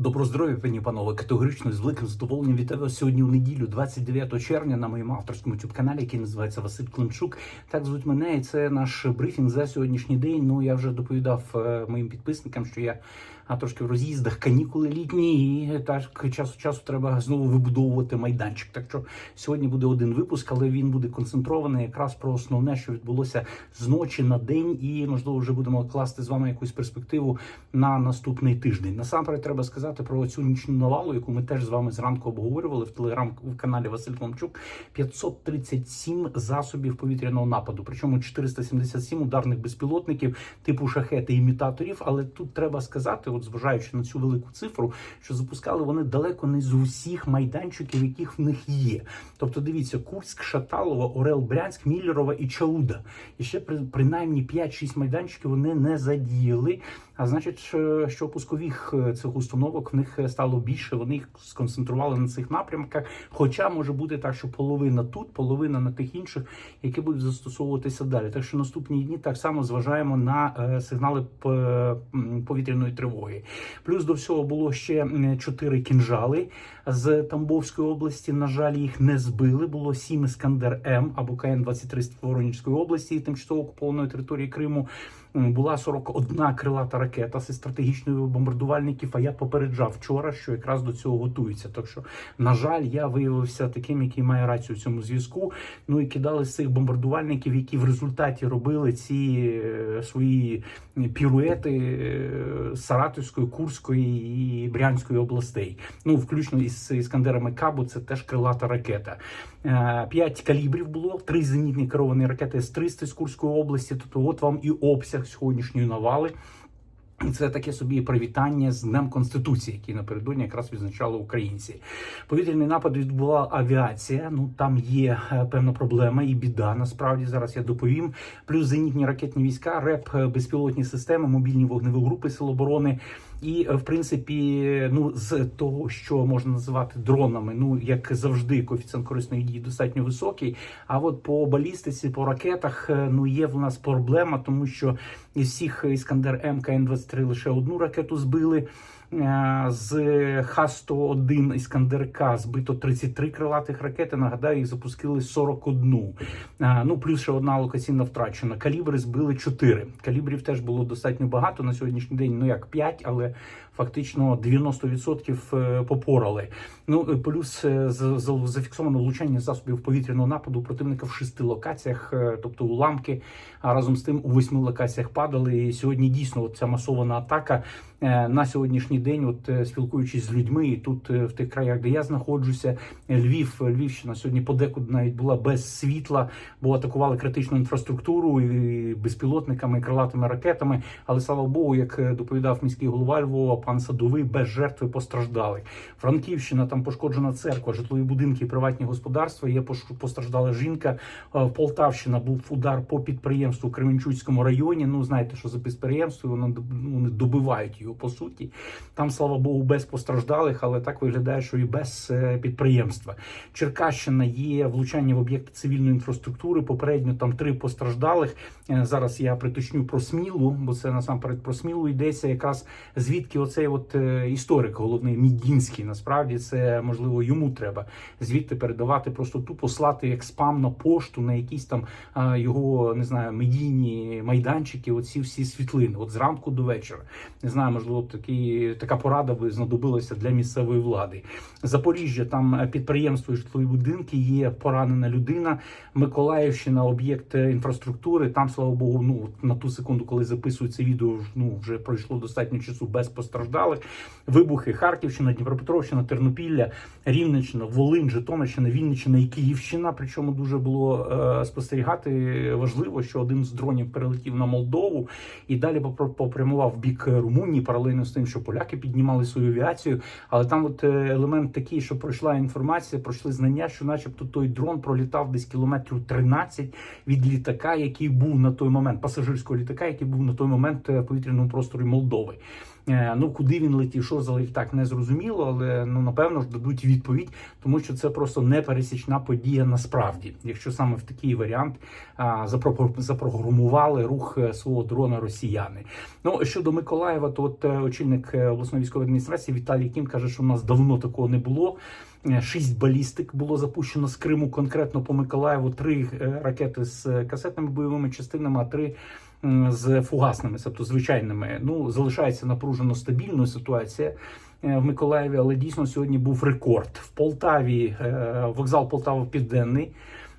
Добро здоров'я, пані панове. Категорично з великим задоволенням вітаю вас сьогодні у неділю, 29 червня, на моєму авторському youtube каналі, який називається Василь Климчук. Так звуть мене, і це наш брифінг за сьогоднішній день. Ну я вже доповідав е, моїм підписникам, що я трошки в роз'їздах, канікули літні, і так час від часу треба знову вибудовувати майданчик. Так що сьогодні буде один випуск, але він буде концентрований якраз про основне, що відбулося з ночі на день, і можливо вже будемо класти з вами якусь перспективу на наступний тиждень. Насамперед треба сказати про цю нічну навалу, яку ми теж з вами зранку обговорювали в телеграм-каналі Василь Климчук. 537 засобів повітряного нападу, причому 477 ударних безпілотників типу шахети імітаторів. Але тут треба сказати, от зважаючи на цю велику цифру, що запускали вони далеко не з усіх майданчиків, яких в них є. Тобто, дивіться, Курськ, Шаталова, Орел, Брянськ, Міллерова і Чауда. І ще при принаймні 5-6 майданчиків вони не задіяли. А значить, що- що пускових е, цих установок в них стало більше. Вони їх сконцентрували на цих напрямках. Хоча може бути так, що половина тут, половина на тих інших, які будуть застосовуватися далі. Так що наступні дні так само зважаємо на е, сигнали повітряної тривоги. Плюс до всього було ще чотири кінжали з Тамбовської області. На жаль, їх не збили. Було сім Іскандер М або КН 23 з Воронівської області, тимчасово окупованої території Криму. Була 41 крилата ракета зі стратегічної бомбардувальників. А я попереджав вчора, що якраз до цього готуються. Так що, на жаль, я виявився таким, який має рацію в цьому зв'язку. Ну і кидали з цих бомбардувальників, які в результаті робили ці е, свої піруети е, Саратовської, Курської і Брянської областей. Ну, включно із іскандерами Кабу, це теж крилата ракета. Е, П'ять калібрів було, три зенітні керовані ракети С-300 з Курської області. Тобто, от вам і обсяг сьогоднішньої навали. І Це таке собі привітання з Днем Конституції, який напередодні якраз відзначали українці. Повітряний напад відбула авіація. Ну там є е, певна проблема і біда. Насправді зараз я доповім. Плюс зенітні ракетні війська, РЕП, е, безпілотні системи, мобільні вогневі групи Сил оборони. І е, в принципі, ну з того, що можна називати дронами, ну як завжди, коефіцієнт корисної дії достатньо високий. А от по балістиці, по ракетах, е, ну є в нас проблема, тому що із всіх іскандер М КН 23 лише одну ракету збили. Е, З Х-101 Іскандерка збито 33 крилатих ракети. Нагадаю, їх запустили 41. Е, Ну плюс ще одна локаційна втрачена. Калібри збили 4. Калібрів теж було достатньо багато на сьогоднішній день. Ну як 5, але фактично 90% е, попорали. Ну е, плюс е, зафіксовано влучання засобів повітряного нападу противника в шести локаціях, тобто уламки. А разом з тим у восьми локаціях падали. І сьогодні дійсно ця масована атака на сьогоднішній день, от спілкуючись з людьми, і тут в тих краях, де я знаходжуся, Львів, Львівщина сьогодні подекуди навіть була без світла, бо атакували критичну інфраструктуру і безпілотниками, і крилатими ракетами. Але слава Богу, як доповідав міський голова Львова, пан Садовий, без жертви постраждали. Франківщина там пошкоджена церква, житлові будинки, приватні господарства. Є постраждала жінка. Е, Полтавщина був удар по підприємству у Кременчуцькому районі. Ну знаєте, що за підприємство воно вони добивають його по суті. Там, слава Богу, без постраждалих, але так виглядає, що і без е, підприємства. Черкащина є влучання в об'єкти цивільної інфраструктури. Попередньо там три постраждалих. Е, Зараз я приточню про смілу, бо це насамперед про смілу йдеться. Якраз звідки оцей от е, історик, головний Мідінський. Насправді це можливо йому треба звідти передавати, просто тупо слати як спам на пошту на якісь там його не знаю медійні майданчики. Оці всі світлини, от зранку до вечора. Не знаю, можливо, такі така порада би знадобилася для місцевої влади. Запоріжжя там е, підприємство і житлові будинки. Є поранена людина. Миколаївщина, об'єкт е, інфраструктури. Там, слава Богу, ну на ту секунду, коли записую це відео, ну вже пройшло достатньо часу без постраждалих. Вибухи Харківщина, Дніпропетровщина, Тернопілля, Рівненщина, Волинь, Житомирщина, Вінниччина і Київщина. Причому дуже було е, спостерігати важливо, що один з дронів перелетів на Молдову і далі попр- попрямував в бік Румунії, паралельно з тим, що поляки піднімали свою авіацію. Але там от е, елемент такий, що пройшла інформація, пройшли знання, що, начебто, той дрон пролітав десь кілометрів 13 від літака, який був на той момент, пасажирського літака, який був на той момент е, в повітряному просторі Молдови. Е, Ну куди він летів, що за літак, не зрозуміло, але ну напевно ж дадуть відповідь, тому що це просто непересічна подія насправді, якщо саме в такий варіант а, запрограмували рух е, свого дрона росіяни. Ну щодо Миколаєва, то от е, очільник обласної військової адміністрації Віталій Кім каже, що у нас давно такого не було. Шість балістик було запущено з Криму конкретно по Миколаєву. Три ракети з касетними бойовими частинами, а три з фугасними, тобто звичайними. Ну залишається напружено стабільною ситуація. е, В Миколаєві, але дійсно сьогодні був рекорд в Полтаві. е, Вокзал Полтава Південний.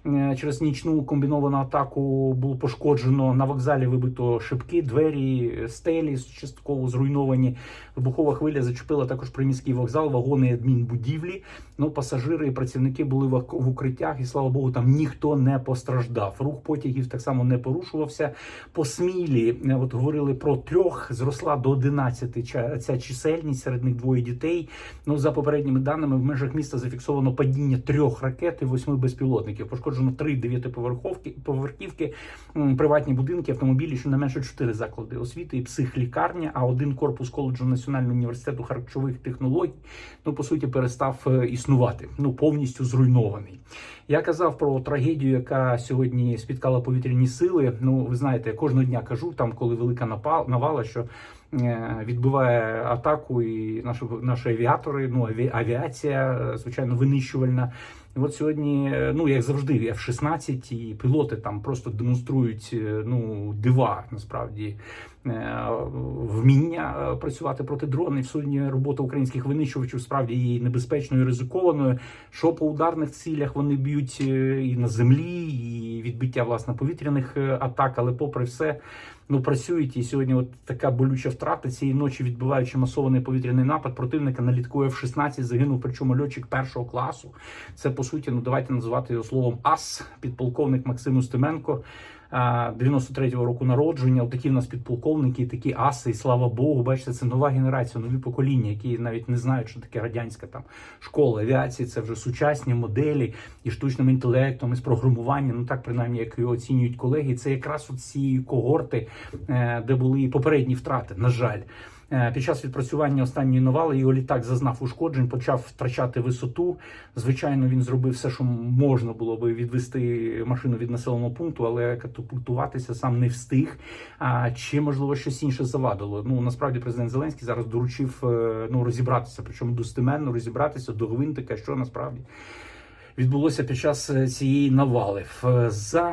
Е, Через нічну комбіновану атаку було пошкоджено на вокзалі. Вибито шибки, двері, стелі частково зруйновані. Вибухова хвиля зачепила також приміський вокзал, вагони адмінбудівлі. Ну, пасажири і працівники були в укриттях, і слава Богу, там ніхто не постраждав. Рух потягів так само не порушувався. По Смілі, е, от говорили про трьох, зросла до 11 ця чисельність, серед них двоє дітей. Ну, за попередніми даними, в межах міста зафіксовано падіння трьох ракет і восьми безпілотників. Пошкоджено три дев'ятиповерховки поверхівки, приватні будинки, автомобілі, щонайменше чотири заклади освіти і психлікарня, а один корпус коледжу Національного університету харчових технологій, ну по суті, перестав е, існувати. Ну повністю зруйнований. Я казав про трагедію, яка сьогодні спіткала повітряні сили. Ну, ви знаєте, я кожного дня кажу, там, коли велика навала, що відбиває атаку, і наші, наші авіатори, ну аві, авіація, е, звичайно, винищувальна. І от сьогодні, е, ну як завжди, F-16 і пілоти там просто демонструють е, ну дива насправді е, вміння е, працювати проти дронів. Сьогодні робота українських винищувачів справді є небезпечною, і ризикованою. Що по ударних цілях вони б'ють е, і на землі, і відбиття власне повітряних е, атак, але попри все. Ну, працюють і сьогодні от така болюча втрата цієї ночі, відбиваючи масований повітряний напад противника на літку F-16 загинув, причому льотчик першого класу. Це по суті, ну давайте називати його словом ас, підполковник Максим Устименко. А, 93-го року народження. Такі в нас підполковники, такі аси, і слава Богу, бачите, це нова генерація, нові покоління, які навіть не знають, що таке радянська там школа авіації. Це вже сучасні моделі і штучним інтелектом, і з програмуванням. Ну так принаймні, як його оцінюють колеги. Це якраз от ці когорти, е, де були і попередні втрати. На жаль. Е, Під час відпрацювання останньої навали його літак зазнав ушкоджень, почав втрачати висоту. Звичайно, він зробив все, що можна було би відвести машину від населеного пункту, але катапультуватися сам не встиг. А чи можливо щось інше завадило? Ну насправді президент Зеленський зараз доручив е, ну розібратися, причому достеменно розібратися до гвинтика, що насправді. Відбулося під час е, цієї навали за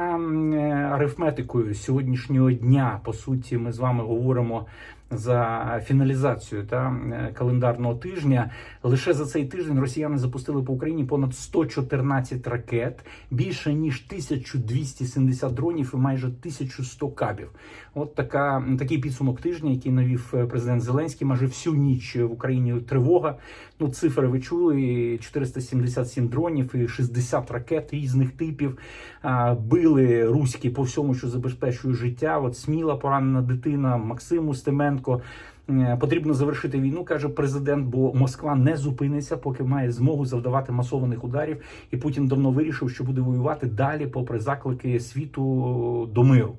арифметикою сьогоднішнього дня. По суті, ми з вами говоримо за фіналізацію та е, календарного тижня. Лише за цей тиждень росіяни запустили по Україні понад 114 ракет, більше ніж 1270 дронів і майже 1100 кабів. От така такий підсумок тижня, який навів е, президент Зеленський. Майже всю ніч в Україні тривога. Ну, цифри ви чули: 477 дронів і 60 ракет різних типів. Били руські по всьому, що забезпечує життя. От сміла поранена дитина, Максим Устименко. Е, Потрібно завершити війну, каже президент, бо Москва не зупиниться, поки має змогу завдавати масованих ударів. І Путін давно вирішив, що буде воювати далі, попри заклики світу до миру.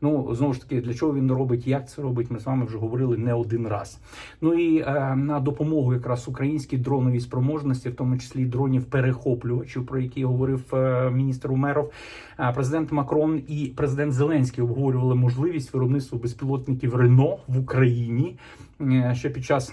Ну знову ж таки, для чого він робить, як це робить, ми з вами вже говорили не один раз. Ну і е, на допомогу якраз українській дроновій спроможності, в тому числі дронів перехоплювачів, про які говорив е, міністр Умеров. Е, президент Макрон і президент Зеленський обговорювали можливість виробництва безпілотників Рено в Україні е, ще під час.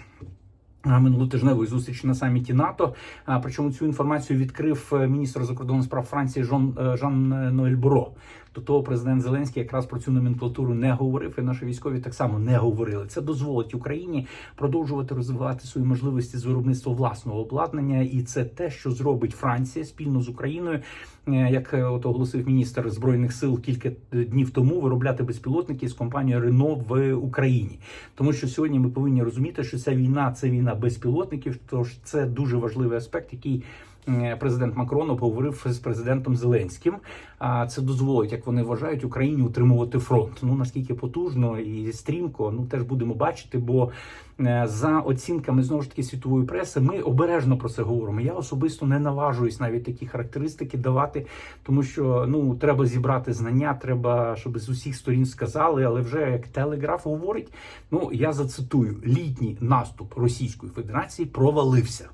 е, Минулотижневої зустрічі на саміті НАТО. А причому цю інформацію відкрив е, міністр закордонних справ Франції Жон е, Жан Ноель Буро. До того президент Зеленський якраз про цю номенклатуру не говорив, і наші військові так само не говорили. Це дозволить Україні продовжувати розвивати свої можливості з виробництва власного обладнання, і це те, що зробить Франція спільно з Україною, Е, як е, от оголосив міністр збройних сил кілька днів тому, виробляти безпілотники з компанією Рено в Україні. Тому що сьогодні ми повинні розуміти, що ця війна це війна безпілотників. Тож це дуже важливий аспект, який президент Макрон обговорив з президентом Зеленським. А це дозволить, як вони вважають, Україні утримувати фронт. Ну наскільки потужно і стрімко, ну теж будемо бачити, бо е, за оцінками знову ж таки світової преси, ми обережно про це говоримо. Я особисто не наважуюсь навіть такі характеристики давати, тому що ну треба зібрати знання, треба, щоб з усіх сторін сказали. Але вже як телеграф говорить, ну я зацитую: літній наступ Російської Федерації провалився.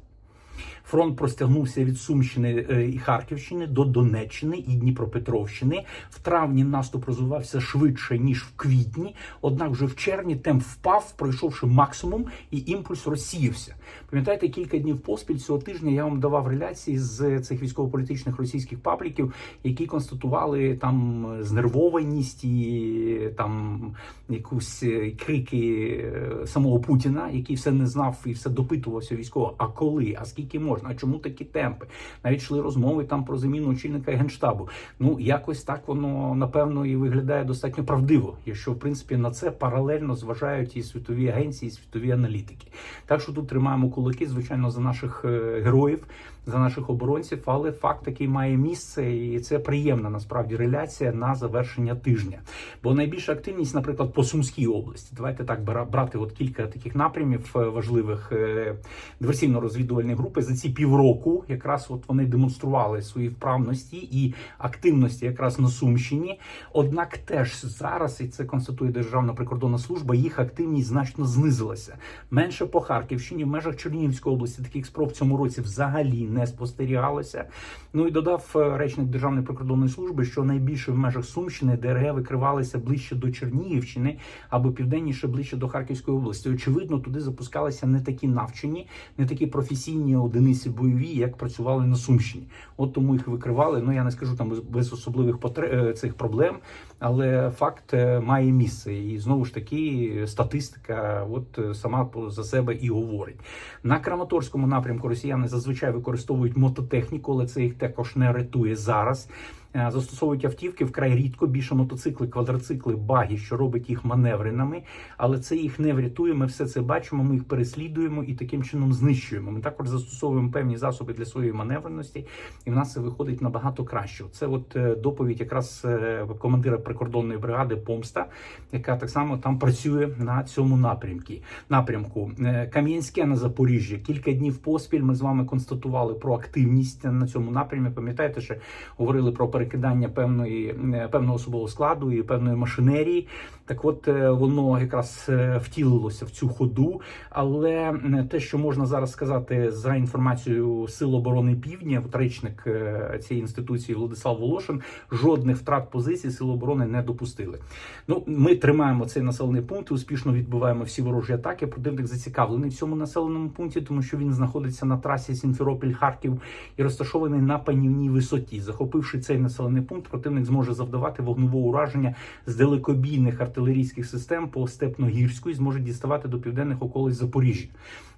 Фронт простягнувся від Сумщини е, і Харківщини до Донеччини і Дніпропетровщини. В травні наступ розвивався швидше ніж в квітні. Однак, вже в червні темп впав, пройшовши максимум, і імпульс розсіявся. Пам'ятаєте, кілька днів поспіль цього тижня я вам давав реляції з цих військово-політичних російських пабліків, які констатували там знервованість і там якусь е, крики е, самого Путіна, який все не знав і все допитувався військово. А коли? А скільки можна? А чому такі темпи? Навіть йшли розмови там про заміну очільника генштабу. Ну якось так воно напевно і виглядає достатньо правдиво, якщо в принципі на це паралельно зважають і світові агенції, і світові аналітики. Так що тут тримаємо кулаки, звичайно, за наших е, героїв, за наших оборонців, але факт такий має місце, і це приємна насправді реляція на завершення тижня. Бо найбільша активність, наприклад, по Сумській області. Давайте так брати от кілька таких напрямів е, важливих е, диверсійно-розвідувальні групи за ці півроку. Якраз от вони демонстрували свої вправності і активності якраз на Сумщині. Однак теж зараз, і це констатує Державна прикордонна служба, їх активність значно знизилася. Менше по Харківщині, в межах Чернігівської області таких спроб в цьому році взагалі не спостерігалося. Ну і додав е, речник Державної прикордонної служби, що найбільше в межах Сумщини ДРГ викривалися ближче до Чернігівщини або південніше ближче до Харківської області. Очевидно, туди запускалися не такі навчені, не такі професійні одиниці бойові, як працювали на Сумщині. От тому їх викривали. Ну я не скажу там без, особливих потре- е, цих проблем, але факт е, має місце. І знову ж таки статистика, от е, сама за себе і говорить. На Краматорському напрямку росіяни зазвичай використовують мототехніку, але це їх також не рятує зараз. Е, Застосовують автівки вкрай рідко, більше мотоцикли, квадроцикли, баги, що робить їх маневреними, але це їх не врятує. Ми все це бачимо. Ми їх переслідуємо і таким чином знищуємо. Ми також застосовуємо певні засоби для своєї маневреності, і в нас це виходить набагато краще. Це от е, доповідь якраз е, командира прикордонної бригади Помста, яка так само там працює на цьому напрямку. Напрямку Кам'янське на Запоріжжі. Кілька днів поспіль ми з вами констатували про активність на цьому напрямі. Пам'ятаєте, що говорили про перекидання певної е, певного особового складу і певної машинерії. Так, от е, воно якраз е, втілилося в цю ходу. Але те, що можна зараз сказати за інформацією Сил оборони Півдня, от речник е, цієї інституції Владислав Волошин, жодних втрат позицій Сил оборони не допустили. Ну, ми тримаємо цей населений пункт, і успішно відбиваємо всі ворожі атаки. Противник зацікавлений в цьому населеному пункті, тому що він знаходиться на трасі Сімферопіль-Харків і розташований на панівній висоті. Захопивши цей населений пункт, противник зможе завдавати вогневого ураження з далекобійних артилерійських систем по Степногірську і зможе діставати до південних околиць Запоріжжя.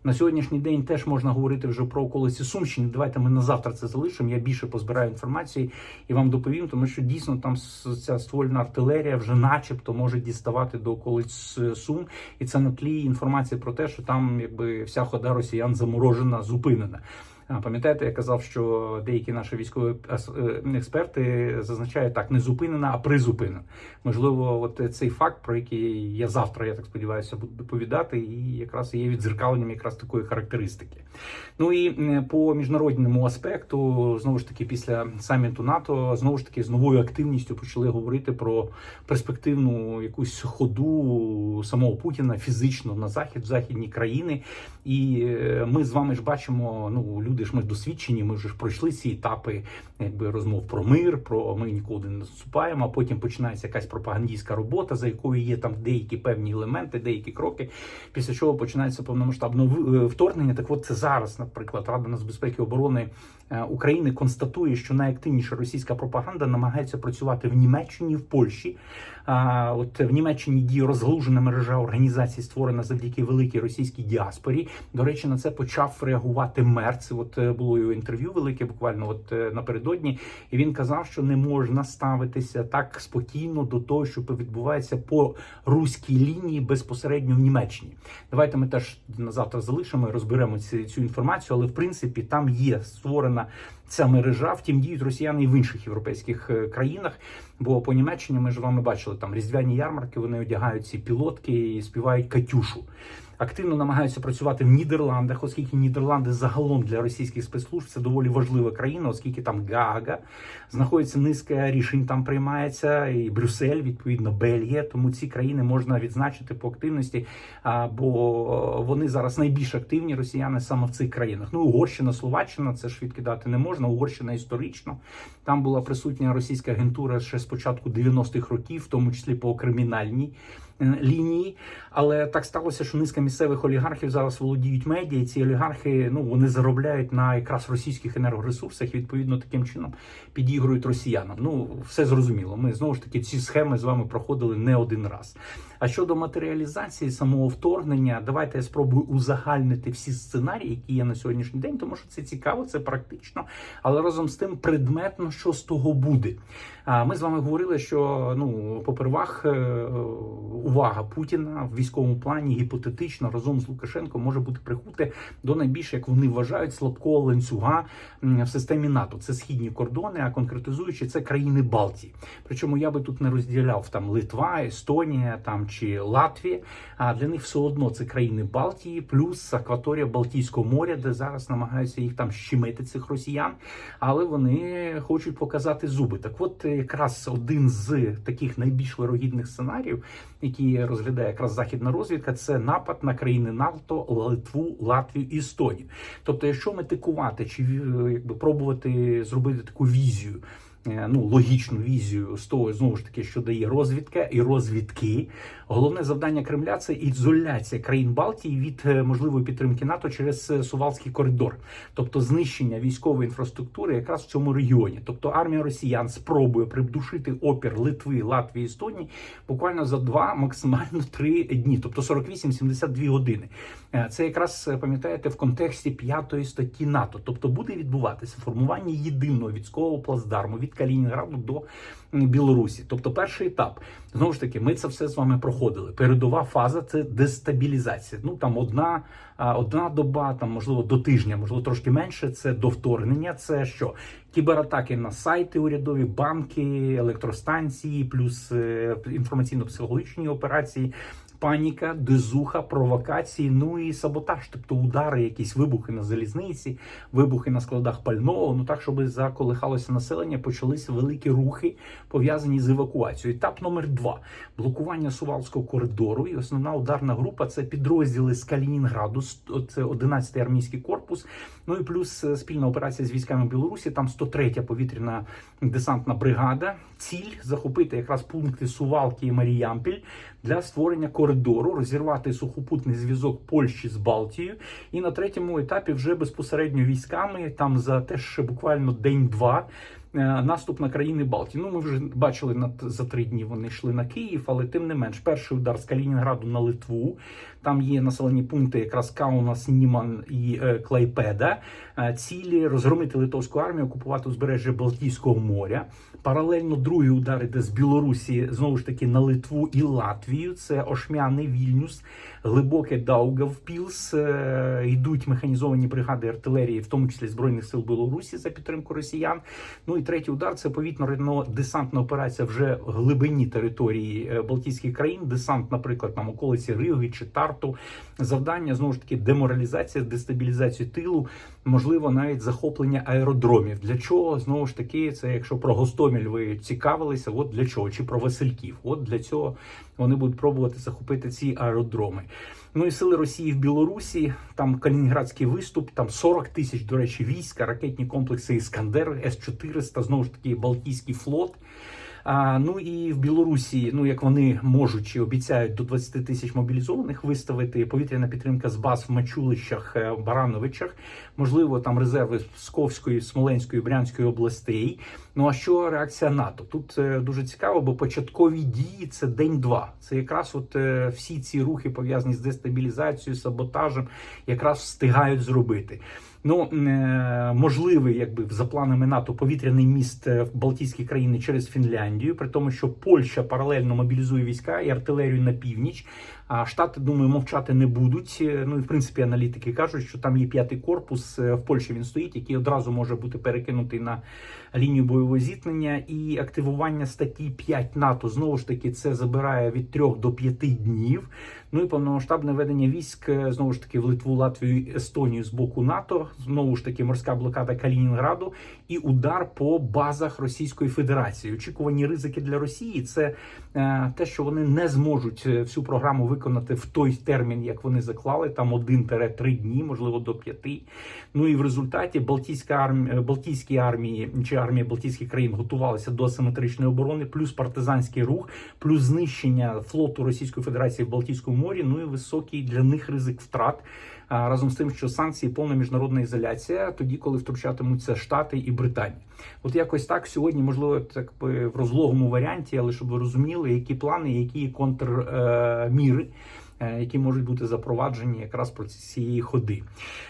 На сьогоднішній день теж можна говорити вже про околиці Сумщини. Давайте ми на завтра це залишимо. Я більше позбираю інформації і вам доповім, тому що дійсно там ця ствольна артилерія вже, начебто, може діставати до околиць е, Сум, і це на тлі інформації про те, що там якби вся хода росіян заморожена, зупинена. Пам'ятаєте, я казав, що деякі наші військові е, експерти зазначають так не зупинена, а призупинена. Можливо, от цей факт, про який я завтра, я так сподіваюся, буду доповідати, і якраз є відзеркаленням якраз такої характеристики. Ну і по міжнародному аспекту, знову ж таки, після саміту НАТО, знову ж таки, з новою активністю почали говорити про перспективну якусь ходу самого Путіна фізично на захід, в західні країни. І е, ми з вами ж бачимо, ну люди ж ми досвідчені, ми вже ж пройшли ці етапи якби розмов про мир, про ми нікуди не наступаємо. А потім починається якась пропагандистська робота, за якою є там деякі певні елементи, деякі кроки. Після чого починається повномасштабне е, вторгнення. Так, от це зараз, наприклад, Рада нацбезпеки і оборони е, України констатує, що найактивніша російська пропаганда намагається працювати в Німеччині, в Польщі. От в Німеччині діє розглужена мережа організацій, створена завдяки великій російській діаспорі. До речі, на це почав реагувати мер. Це от От е, було його інтерв'ю велике, буквально от е, напередодні, і він казав, що не можна ставитися так спокійно до того, що відбувається по руській лінії безпосередньо в Німеччині. Давайте ми теж на завтра залишимо і розберемо цю, цю інформацію, але в принципі там є створена ця мережа. Втім, діють росіяни і в інших європейських е, країнах. Бо по Німеччині ми ж вами бачили там різдвяні ярмарки. Вони одягають ці пілотки і співають Катюшу. Активно намагаються працювати в Нідерландах, оскільки Нідерланди загалом для російських спецслужб це доволі важлива країна, оскільки там Гаага знаходиться низка рішень, там приймається і Брюссель, відповідно, Бельгія. Тому ці країни можна відзначити по активності, бо вони зараз найбільш активні росіяни саме в цих країнах. Ну, Угорщина, Словаччина, це ж відкидати не можна. Угорщина історично там була присутня російська агентура ще з початку 90-х років, в тому числі по кримінальній лінії. Але так сталося, що низка місцевих олігархів зараз володіють медіа, ці олігархи ну вони заробляють на якраз російських енергоресурсах. Відповідно, таким чином підігрують росіянам. Ну все зрозуміло. Ми знову ж таки ці схеми з вами проходили не один раз. А щодо матеріалізації самого вторгнення, давайте я спробую узагальнити всі сценарії, які є на сьогоднішній день, тому що це цікаво, це практично, але разом з тим предметно, що з того буде. Ми з вами говорили, що ну попервах е, увага Путіна в військовому плані гіпотетично разом з Лукашенком може бути прикуте до найбільш, як вони вважають, слабкого ланцюга в системі НАТО. Це східні кордони, а конкретизуючи це країни Балтії. Причому я би тут не розділяв там Литва, Естонія там чи Латвія. А для них все одно це країни Балтії, плюс акваторія Балтійського моря, де зараз намагаються їх там щемити цих росіян, але вони хочуть показати зуби. Так, от якраз один з таких найбільш вирогідних сценаріїв, які розглядає якраз західна розвідка, це напад на країни НАТО, Литву, Латвію і Естонію. Тобто, якщо метикувати чи е, якби пробувати зробити таку візію. Е, Ну, логічну візію з того, знову ж таки, що дає розвідка і розвідки. Головне завдання Кремля це ізоляція країн Балтії від е, можливої підтримки НАТО через е, Сувалський коридор, тобто знищення військової інфраструктури якраз в цьому регіоні. Тобто армія росіян спробує придушити опір Литви, Латвії, Естонії буквально за два, максимально три дні, тобто 48-72 години. Це якраз пам'ятаєте в контексті п'ятої статті НАТО. Тобто буде відбуватися формування єдиного військового плацдарму від Калінінграду до Білорусі. Тобто, перший етап знову ж таки, ми це все з вами проходили. Передова фаза це дестабілізація. Ну там одна, одна доба, там можливо до тижня, можливо трошки менше. Це до вторгнення. Це що? Кібератаки на сайти урядові, банки, електростанції, плюс е, інформаційно-психологічні операції. Паніка, дезуха, провокації, ну і саботаж, тобто удари, якісь вибухи на залізниці, вибухи на складах пального. Ну так, щоб заколихалося населення, почалися великі рухи пов'язані з евакуацією. Етап номер два блокування Сувалського коридору. І основна ударна група це підрозділи з Калінінграду, це 11-й армійський корпус. Ну і плюс е, спільна операція з військами Білорусі. Там 103-я повітряна десантна бригада. Ціль захопити якраз пункти Сувалки і Маріямпіль для створення коридору, розірвати сухопутний зв'язок Польщі з Балтією. І на третьому етапі вже безпосередньо військами там за теж ще буквально день-два. Е, Наступ на країни Балтії. Ну, ми вже бачили на за три дні. Вони йшли на Київ, але тим не менш, перший удар з Калінінграду на Литву. Там є населені пункти, якраз Каунас, Німан і е, Клайпеда. Е, Цілі розгромити литовську армію, окупувати узбережжя Балтійського моря. Паралельно другий удар іде з Білорусі знову ж таки на Литву і Латвію. Це Ошмяни, Вільнюс, глибоке Даугавпілс. Йдуть механізовані бригади артилерії, в тому числі збройних сил Білорусі за підтримку росіян. Ну і третій удар це повітряно-десантна операція вже в глибині території е, Балтійських країн. Десант, наприклад, там околиці Риги чи Тарту. Завдання знову ж таки деморалізація, дестабілізація тилу, можливо, навіть захоплення аеродромів. Для чого знову ж таки, це якщо про Гостомель ви цікавилися, от для чого? Чи про Васильків? От для цього вони будуть пробувати захопити ці аеродроми. Ну і сили Росії в Білорусі, там Калінінградський виступ, там 40 тисяч, до речі, війська, ракетні комплекси Іскандер, С-400, знову ж таки, Балтійський флот. А, ну і в Білорусі, ну як вони можуть чи обіцяють до 20 тисяч мобілізованих виставити повітряна підтримка з баз в Мачулищах, е, Барановичах, можливо, там резерви Псковської, Смоленської, Брянської областей. Ну а що реакція НАТО? Тут е, дуже цікаво, бо початкові дії це день-два. Це якраз от е, всі ці рухи пов'язані з дестабілізацією, саботажем, якраз встигають зробити. Ну е, можливий, якби за планами НАТО, повітряний міст е, в Балтійські країни через Фінляндію, при тому, що Польща паралельно мобілізує війська і артилерію на північ. А штати, думаю, мовчати не будуть. Е, Ну і в принципі аналітики кажуть, що там є п'ятий корпус в Польщі. Він стоїть, який одразу може бути перекинутий на лінію бойового зіткнення і активування статті 5 НАТО. Знову ж таки, це забирає від 3 до 5 днів. Ну і повномасштабне ведення військ е, знову ж таки в Литву, Латвію, і Естонію з боку НАТО. Знову ж таки, морська блокада Калінінграду і удар по базах Російської Федерації. Очікувані ризики для Росії це е, те, що вони не зможуть е, всю програму виконати в той термін, як вони заклали, там 1-3 дні, можливо, до 5. Ну і в результаті Балтійська армія, Балтійські армії чи армія Балтійських країн готувалися до асиметричної оборони, плюс партизанський рух, плюс знищення флоту Російської Федерації в Балтійському морі. Ну і високий для них ризик втрат. Разом з тим, що санкції повна міжнародна ізоляція, тоді, коли втручатимуться Штати і Британія, от якось так сьогодні, можливо, так би в розлогому варіанті, але щоб ви розуміли, які плани, які контрміри. Е, Які можуть бути запроваджені якраз про цієї ходи.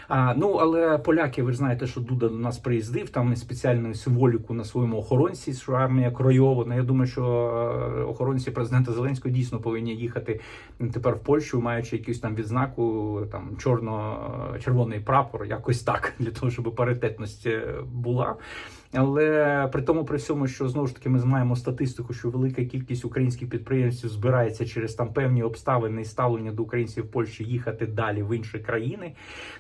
А, ну але поляки, ви ж знаєте, що Дуда до нас приїздив там спеціальну символіку на своєму охоронці, що армія кройована. Я думаю, що е, охоронці президента Зеленського дійсно повинні їхати тепер в Польщу, маючи якусь там відзнаку, там чорно-червоний прапор, якось так, для того, щоб паритетність е, була. Але при тому, при всьому, що знову ж таки ми маємо статистику, що велика кількість українських підприємців збирається через там певні обставини і ставлення до українців в Польщі їхати далі в інші країни,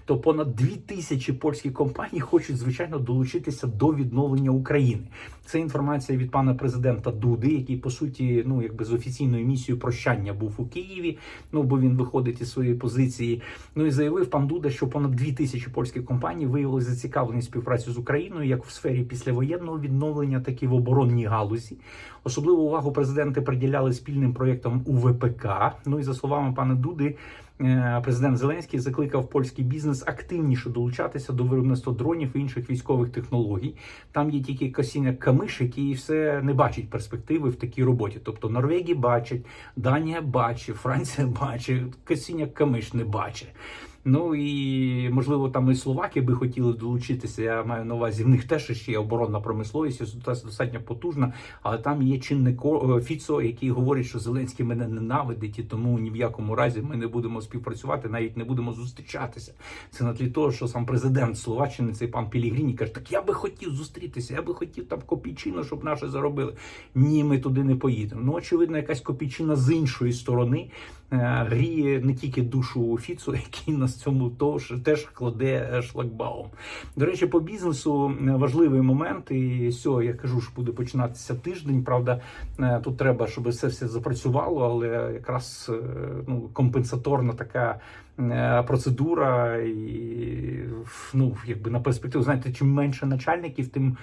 то понад дві тисячі польських компаній хочуть звичайно долучитися до відновлення України. Це інформація від пана президента Дуди, який по суті, ну якби з офіційною місією прощання був у Києві. Ну бо він виходить із своєї позиції. Ну і заявив пан Дуда, що понад дві тисячі польських компаній виявили зацікавлені співпрацю з Україною як в сфері післявоєнного відновлення, так і в оборонній галузі. Особливу увагу президенти приділяли спільним проєктам УВПК. Ну і за словами пана Дуди. е, Президент Зеленський закликав польський бізнес активніше долучатися до виробництва дронів і інших військових технологій. Там є тільки Косіня Камиш, який все не бачить перспективи в такій роботі. Тобто Норвегія бачить, Данія бачить, Франція бачить, Косіня Камиш не бачить. Ну і можливо там і словаки би хотіли долучитися. Я маю на увазі, в них теж ще є оборонна промисловість, достатньо потужна. Але там є чинний ко- е, Фіцо, який говорить, що Зеленський мене ненавидить, і тому ні в якому разі ми не будемо співпрацювати, навіть не будемо зустрічатися. Це на тлі того, що сам президент Словаччини, цей пан Пілігріні, каже: Так я би хотів зустрітися, я би хотів там копійчину, щоб наші заробили. Ні, ми туди не поїдемо. Ну очевидно, якась копійчина з іншої сторони е, гріє не тільки душу Фіцу, який на цьому тож, теж кладе е, шлагбаум. До речі, по бізнесу е, важливий момент, і все, я кажу, що буде починатися тиждень. Правда, е, тут треба, щоб все все запрацювало, але якраз ну, компенсаторна така. Процедура і ну якби на перспективу, знаєте, чим менше начальників, тим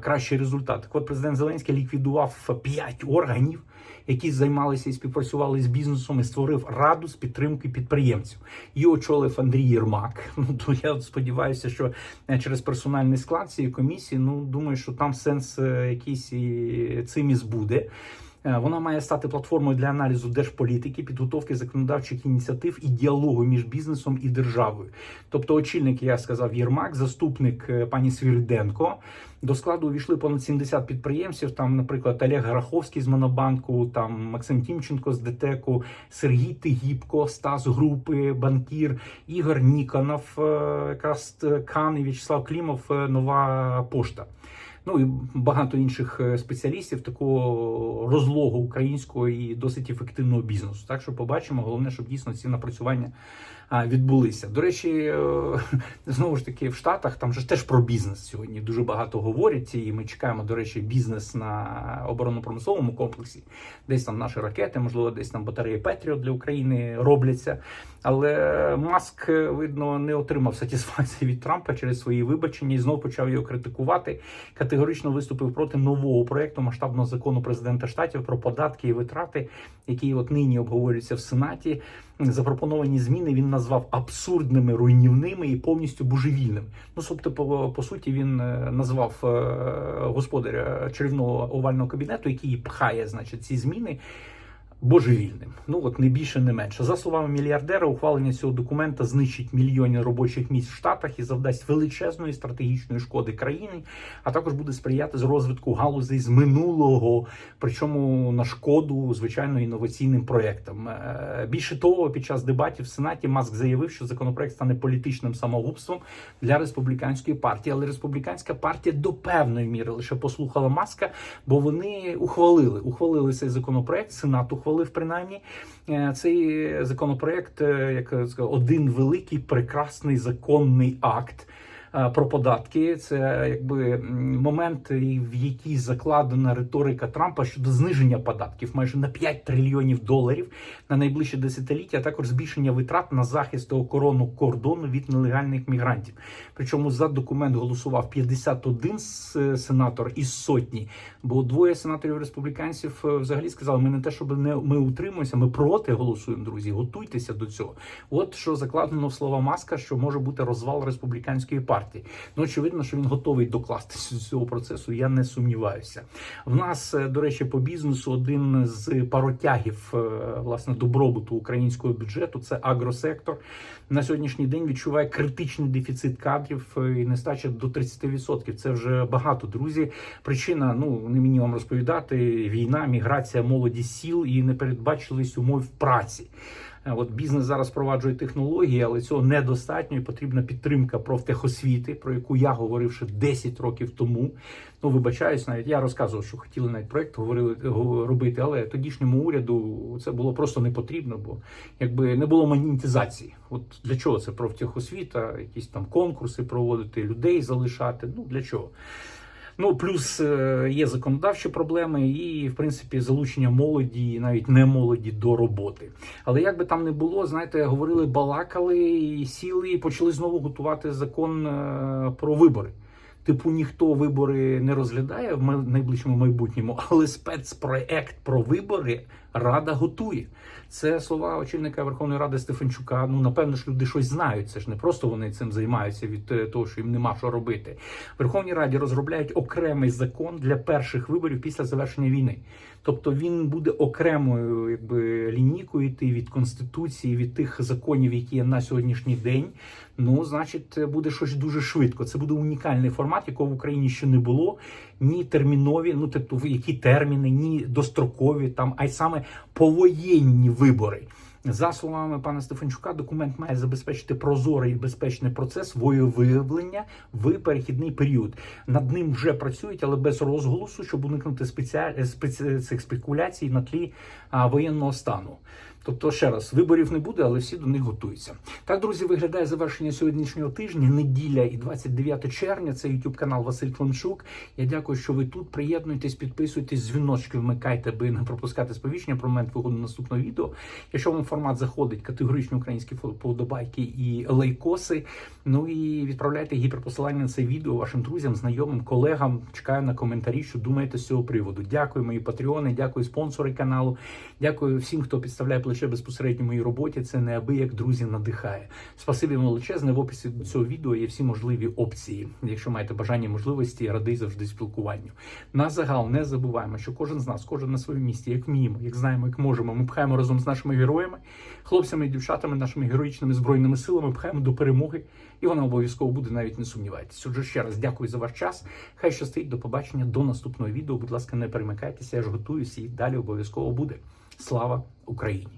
кращий результат. Так от президент Зеленський ліквідував п'ять органів, які займалися і співпрацювали з бізнесом, і створив раду з підтримки підприємців. Її очолив Андрій Єрмак. Ну то я сподіваюся, що е, через персональний склад цієї комісії, ну думаю, що там сенс е, якийсь цим і збуде. Е, Вона має стати платформою для аналізу держполітики, підготовки законодавчих ініціатив і діалогу між бізнесом і державою. Тобто, очільник, я сказав, Єрмак, заступник е, пані Свіриденко. До складу увійшли понад 70 підприємців. Там, наприклад, Олег Гараховський з Монобанку, там Максим Тімченко з ДТЕКу, Сергій Тигіпко, Стас Групи, банкір, Ігор Ніконов, е, якраз Кан і В'ячеслав Клімов, нова пошта. Ну і багато інших е, спеціалістів такого розлогу українського і досить ефективного бізнесу. Так що побачимо, головне, щоб дійсно ці напрацювання відбулися. До речі, е, знову ж таки, в Штатах там же теж про бізнес сьогодні дуже багато говорять. І ми чекаємо, до речі, бізнес на оборонно-промисловому комплексі. Десь там наші ракети, можливо, десь там батареї Петріот для України робляться. Але Маск, е, видно, не отримав сатисфакції від Трампа через свої вибачення і знов почав його критикувати. Категорично виступив проти нового проекту масштабного закону президента штатів про податки і витрати, який от нині обговорюється в Сенаті. Запропоновані зміни він назвав абсурдними, руйнівними і повністю божевільними. Ну, тобто, по, по суті, він е, назвав е, господаря чарівного овального кабінету, який пхає, значить, ці зміни. Божевільним, ну от не більше, не менше. За словами мільярдера, ухвалення цього документа знищить мільйони робочих місць в Штатах і завдасть величезної стратегічної шкоди країні, а також буде сприяти з розвитку галузей з минулого, причому на шкоду звичайно інноваційним проектам. Е, Більше того, під час дебатів в Сенаті Маск заявив, що законопроект стане політичним самогубством для республіканської партії. Але республіканська партія до певної міри лише послухала Маска, бо вони ухвалили ухвалили цей законопроект. Сенат ухвалив принаймні Е, цей законопроект, е, як сказав, один великий прекрасний законний акт. Е, Про податки це якби момент, в який закладена риторика Трампа щодо зниження податків майже на 5 трильйонів доларів на найближче десятиліття, а також збільшення витрат на захист та охорону кордону від нелегальних мігрантів. Причому за документ голосував 51 с- сенатор із сотні, бо двоє сенаторів республіканців е, взагалі сказали: ми не те, щоб не ми утримуємося, ми проти голосуємо, друзі. Готуйтеся до цього. От що закладено в слова Маска, що може бути розвал республіканської партії. Ну очевидно, що він готовий докластися до цього процесу. Я не сумніваюся. В нас, е, до речі, по бізнесу один з паротягів е, власне добробуту українського бюджету це агросектор. На сьогоднішній день відчуває критичний дефіцит кадрів е, і нестача до 30%. Це вже багато, друзі. Причина, ну не мені вам розповідати: війна, міграція молоді сіл і непередбачливість умов праці. Е, От бізнес зараз впроваджує технології, але цього недостатньо і потрібна підтримка профтехосвіти, про яку я говорив ще 10 років тому. Ну, вибачаюсь, навіть я розказував, що хотіли навіть проект говорили робити, але тодішньому уряду це було просто не потрібно, бо якби не було монетизації. От для чого це профтехосвіта, якісь там конкурси проводити, людей залишати? Ну для чого? Ну, плюс е, є законодавчі проблеми і, в принципі, залучення молоді, і навіть не молоді до роботи. Але як би там не було, знаєте, говорили, балакали і сіли, і почали знову готувати закон е, про вибори. Типу, ніхто вибори не розглядає в найближчому майбутньому, але спецпроект про вибори Рада готує. Це слова очільника Верховної Ради Стефанчука. Ну напевно ж люди щось знають. Це ж не просто вони цим займаються від е, того, що їм нема що робити. В Верховній Раді розробляють окремий закон для перших виборів після завершення війни. Тобто він буде окремою якби лінійкою йти від конституції, від тих законів, які є на сьогоднішній день. Ну, значить, буде щось дуже швидко. Це буде унікальний формат, якого в Україні ще не було. Ні термінові, ну тобто які терміни, ні дострокові там, а й саме повоєнні вибори. За словами пана Стефанчука, документ має забезпечити прозорий і безпечний процес воєвиявлення в перехідний період. Над ним вже працюють, але без розголосу, щоб уникнути спеціаль... спеці... цих спекуляцій на тлі а, воєнного стану. Тобто, ще раз, виборів не буде, але всі до них готуються. Так, друзі, виглядає завершення сьогоднішнього тижня, неділя і 29 червня. Це YouTube канал Василь Клончук. Я дякую, що ви тут. Приєднуйтесь, підписуйтесь, дзвіночки вмикайте, аби не пропускати сповіщення про момент виходу наступного відео. Якщо вам формат заходить, категоричні українські фо- подобайки і лайкоси. Ну і відправляйте гіперпосилання на це відео вашим друзям, знайомим, колегам. Чекаю на коментарі, що думаєте з цього приводу. Дякую, мої патреони, дякую спонсори каналу. Дякую всім, хто підставляє плече безпосередньо моїй роботі. Це неабияк друзі надихає. Спасибі величезне. В описі до цього відео є всі можливі опції. Якщо маєте бажання можливості, радий завжди спілкуванню. На загал не забуваємо, що кожен з нас, кожен на своєму місці, як вміємо, як знаємо, як можемо. Ми пхаємо разом з нашими героями, хлопцями і дівчатами, нашими героїчними збройними силами, пхаємо до перемоги, і вона обов'язково буде, навіть не сумнівайтесь. Отже, ще раз дякую за ваш час. Хай щастить, до побачення, до наступного відео. Будь ласка, не перемикайтеся, я ж готуюся і далі обов'язково буде. Слава Україні!